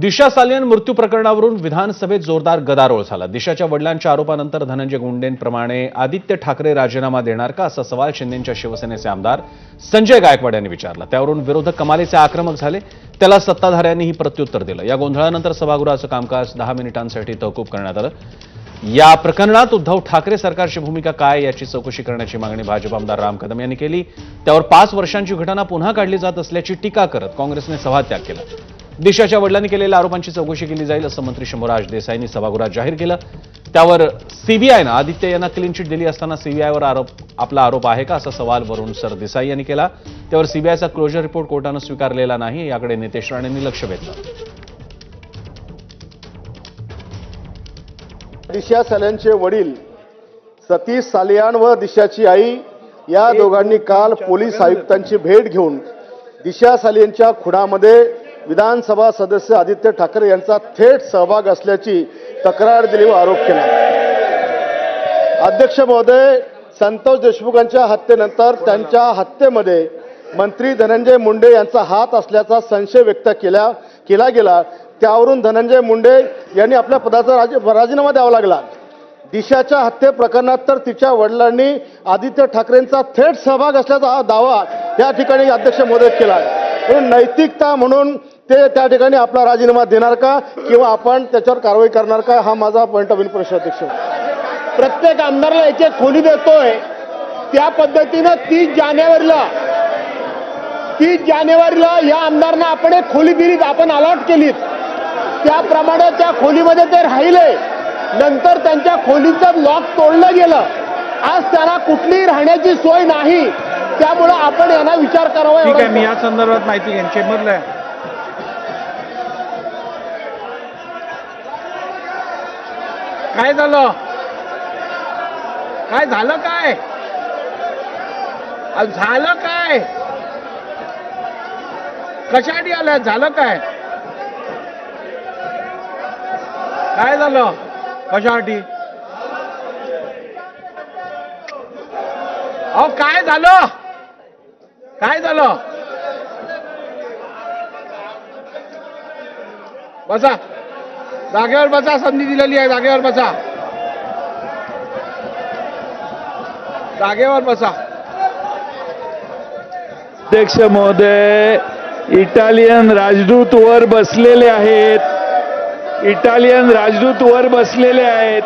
दिशा सालियन मृत्यू प्रकरणावरून विधानसभेत जोरदार गदारोळ झाला. दिशाच्या वडिलांच्या आरोपानंतर धनंजय गुंडेंप्रमाणे आदित्य ठाकरे राजीनामा देणार का असा सवाल शिंदेच्या शिवसेनेचे आमदार संजय गायकवाड यांनी विचारला. त्यावरून विरोधक कमालीचे आक्रमक झाले. त्याला सत्ताधाऱ्यांनीही प्रत्युत्तर दिलं. या गोंधळानंतर सभागृहाचं कामकाज दहा मिनिटांसाठी तहकूब करण्यात आलं. या प्रकरणात उद्धव ठाकरे सरकारची भूमिका काय याची चौकशी करण्याची मागणी भाजप आमदार राम कदम यांनी केली. त्यावर पाच वर्षांची घटना पुन्हा काढली जात असल्याची टीका करत काँग्रेसने सभात्याग केला. दिशाच्या वडिलांनी केलेल्या आरोपांची चौकशी केली जाईल असं मंत्री शंभूराज देसाईंनी सभागृहात जाहीर केलं. त्यावर सीबीआयनं आदित्य यांना क्लीन चिट दिली असताना सीबीआयवर आरोप आपला आरोप आहे का असा सवाल वरुण सरदेसाई यांनी केला. त्यावर सीबीआयचा क्लोजर रिपोर्ट कोर्टानं स्वीकारलेला नाही याकडे नितेश राणेंनी लक्ष वेधलं. दिशा साल्यांचे वडील सतीश सालियान व दिशाची आई या दोघांनी काल पोलीस आयुक्तांची भेट घेऊन दिशा सालियांच्या खुडामध्ये विधानसभा सदस्य आदित्य ठाकरे यांचा थेट सहभाग असल्याची तक्रार दिली व आरोप केला. अध्यक्ष महोदय संतोष देशमुखांच्या हत्येनंतर त्यांच्या हत्येमध्ये मंत्री धनंजय मुंडे यांचा हात असल्याचा संशय व्यक्त केला केला गेला. त्यावरून धनंजय मुंडे यांनी आपल्या पदाचा राज राजीनामा द्यावा लागला. दिशाच्या हत्ये प्रकरणात तर तिच्या वडिलांनी आदित्य ठाकरेंचा थेट सहभाग असल्याचा हा दावा या ठिकाणी अध्यक्ष महोदय केला नैतिकता म्हणून ते त्या ठिकाणी आपला राजीनामा देणार का? किंवा आपण त्याच्यावर कारवाई करणार का? हा माझा पॉईंट ऑफ व्ह्यू प्रश्न अध्यक्ष. प्रत्येक आमदाराला एक एक खोली देतोय. त्या पद्धतीनं तीस जानेवारीला तीस जानेवारीला या आमदारांना आपण एक खोली दिलीत आपण अलॉट केलीत. त्याप्रमाणे त्या खोलीमध्ये ते राहिले. नंतर त्यांच्या खोलीचं लॉक तोडलं गेलं. आज त्यांना कुठलीही राहण्याची सोय नाही. त्यामुळं आपण यांना विचार करावा ठीक आहे मी या संदर्भात माहिती घेईन. चेंबरला आहे. काय झालं? काय झालं काय? झालं काय? कशासाठी आल्या? झालं काय? काय झालं? कशासाठी? अहो काय झालं? काय झालं? बसा. जागेवर बसा संधी दिलेली आहे जागेवर बसा. जागेवर बसा. अध्यक्ष महोदय इटालियन राजदूत वर बसलेले आहेत. इटालियन राजदूत वर बसलेले आहेत.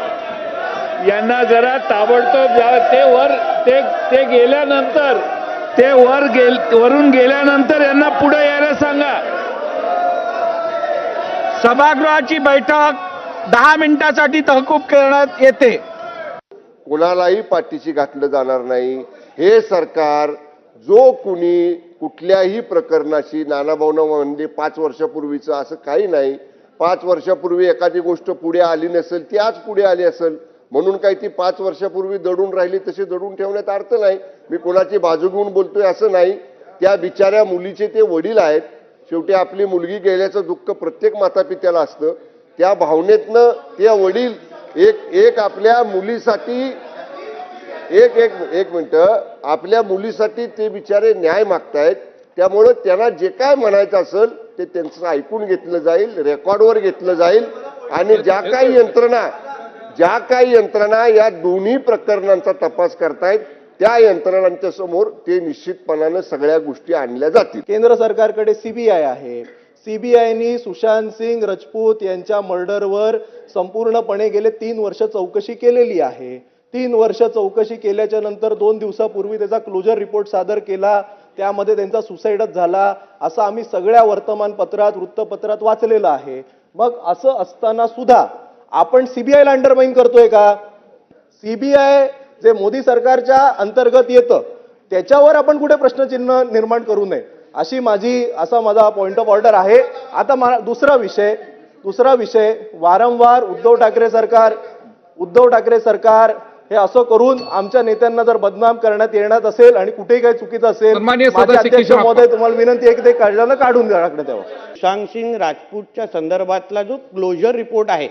यांना जरा ताबडतोब ते वर ते ते गेल्यानंतर ते वर गेल वरून गेल्यानंतर यांना पुढे यायला सांगा. सभागृहाची बैठक दहा मिनिटासाठी तहकूब करण्यात येते. कुणालाही पाठीशी घातलं जाणार नाही. हे सरकार जो कुणी कुठल्याही प्रकरणाशी नानाभाऊन म्हणजे पाच वर्षापूर्वीचं असं काही नाही. पाच वर्षापूर्वी एखादी गोष्ट पुढे आली नसेल ती आज पुढे आली असेल. म्हणून काही ती पाच वर्षापूर्वी दडून राहिली तशी दडून ठेवण्यात अर्थ नाही. मी कोणाची बाजू घेऊन बोलतोय असं नाही. त्या बिचाऱ्या मुलीचे ते वडील आहेत. शेवटी आपली मुलगी गेल्याचं दुःख प्रत्येक मातापित्याला असतं. त्या भावनेतनं ते वडील एक एक आपल्या मुलीसाठी एक एक एक मिनटं. आपल्या मुलीसाठी ते बिचारे न्याय मागतायत. त्यामुळं त्यांना जे काय म्हणायचं असेल ते त्यांचं ऐकून घेतलं जाईल रेकॉर्डवर घेतलं जाईल. आणि ज्या काही यंत्रणा ज्या काही यंत्रणा या दोन्ही प्रकरणांचा तपास करतायत त्या यंत्रणांच्या समोर ते निश्चितपणानं सगळ्या गोष्टी आणल्या जातील. केंद्र सरकारकडे सीबीआय आहे. सीबीआयनी सुशांत सिंग राजपूत यांच्या मर्डरवर संपूर्णपणे गेले तीन वर्ष चौकशी केलेली आहे. तीन वर्ष चौकशी केल्याच्यानंतर दोन दिवसापूर्वी त्याचा क्लोजर रिपोर्ट सादर केला. त्यामध्ये त्यांचा सुसाईडच झाला. असं आम्ही सगळ्या वर्तमानपत्रात वृत्तपत्रात वाचलेलं आहे. मग असं असताना सुद्धा आपण सीबीआयला अंडरमाइन करतोय का? सीबीआय जे मोदी सरकारच्या अंतर्गत येतं त्याच्यावर आपण कुठे प्रश्नचिन्ह निर्माण करू नये. अशी माझी असा माझा पॉइंट ऑफ ऑर्डर आहे. आता मा दुसरा विषय दुसरा विषय वारंवार उद्धव ठाकरे सरकार उद्धव ठाकरे सरकार हे असं करून आमच्या नेत्यांना जर बदनाम करण्यात येण्यात असेल आणि कुठेही काही चुकीचं असेल अध्यक्ष महोदय तुम्हाला विनंती आहे की ते काढल्यानं काढून टाकण्यात यावं सुशांत सिंग राजपूतच्या संदर्भातला जो क्लोजर रिपोर्ट आहे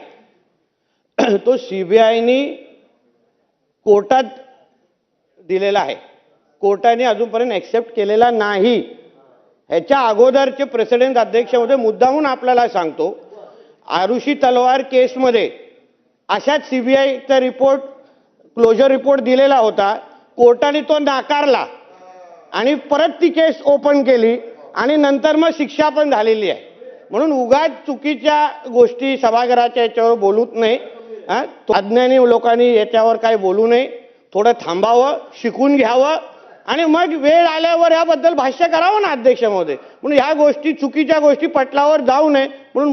तो सीबीआयनी कोर्टात दिलेला आहे. कोर्टाने अजूनपर्यंत ॲक्सेप्ट केलेला नाही. ह्याच्या अगोदरचे प्रेसिडेंट अध्यक्षामध्ये मुद्दामून आपल्याला सांगतो आरुषी तलवार केसमध्ये अशाच सी बी आयचा रिपोर्ट क्लोजर रिपोर्ट दिलेला होता. कोर्टाने तो नाकारला आणि परत ती केस ओपन केली आणि नंतर मग शिक्षा पण झालेली आहे. म्हणून उगाच चुकीच्या गोष्टी सभागृहाच्या याच्यावर बोलूच नाही. हा? अज्ञानी लोकांनी याच्यावर काही बोलू नये. थोडं थांबावं शिकून घ्यावं आणि मग वेळ आल्यावर याबद्दल भाष्य करावं ना अध्यक्ष महोदय. म्हणून ह्या गोष्टी चुकीच्या गोष्टी पटलावर जाऊ नये. म्हणून